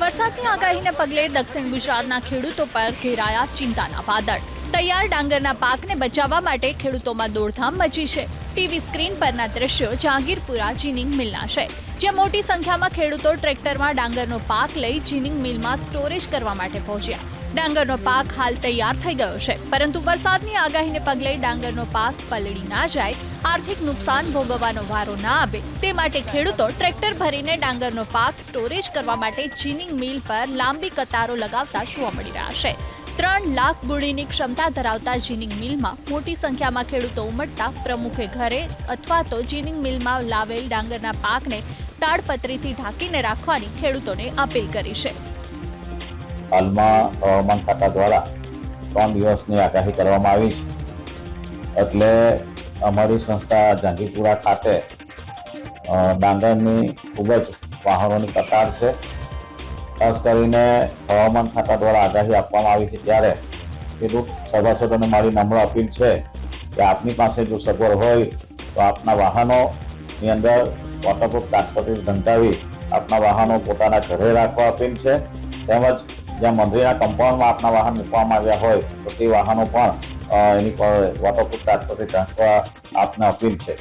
વરસાદની આગાહીને પગલે દક્ષિણ ગુજરાતના ખેડૂતો પર ઘેરાયા ચિંતાના વાદળ. તૈયાર ડાંગરના પાકને બચાવવા માટે ખેડૂતોમાં દોડધામ મચી છે. ટીવી સ્ક્રીન પરના દ્રશ્યો જહાંગીરપુરા જીનિંગ મિલના છે, જ્યાં મોટી સંખ્યામાં ખેડૂતો ટ્રેક્ટરમાં ડાંગરનો પાક લઈ જીનિંગ મિલમાં સ્ટોરેજ કરવા માટે પહોંચ્યા. ડાંગરનો પાક હાલ તૈયાર થઈ ગયો છે. પરંતુ વરસાદની આગાહીને પગલે ડાંગરનો પાક પલળી ના જાય, આર્થિક નુકસાન ભોગવવાનો વારો ના આવે. તે માટે ખેડૂતો ટ્રેક્ટર ભરીને ડાંગરનો પાક સ્ટોરેજ કરવા માટે જીનિંગ મિલ પર લાંબી કતારો લગાવતા જોવા મળી રહ્યા છે. ત્રણ લાખ ગુણીની ક્ષમતા ધરાવતા જીનિંગ મિલમાં મોટી સંખ્યામાં ખેડૂતો ઉમટતા પ્રમુખે ઘરે અથવા તો જીનિંગ મિલમાં લાવેલ ડાંગરના પાકને તાડપત્રીથી ઢાંકીને રાખવાની ખેડૂતોને અપીલ કરી છે. હાલમાં હવામાન ખાતા દ્વારા ત્રણ દિવસની આગાહી કરવામાં આવી છે. એટલે અમારી સંસ્થા જાંગીપુરા ખાતે ડાંગરની ખૂબ જ વાહનોની કતાર છે. ખાસ કરીને હવામાન ખાતા દ્વારા આગાહી આપવામાં આવી છે ત્યારે ખેડૂત સભાસદોને મારી નમ્ર અપીલ છે કે આપની પાસે જો સગવડ હોય તો આપના વાહનોની અંદર વોટરપ્રૂફ કાટપટી ઢંકાવી આપના વાહનો પોતાના ઘરે રાખવા અપીલ છે. તેમજ જ્યાં મંદિરના કમ્પાઉન્ડમાં આપના વાહન મૂકવામાં આવ્યા હોય, તો તે વાહનો પણ એની પર વોટરપ્રૂફ તાટપત્રી ટ્રાન્સફર આપને અપીલ છે.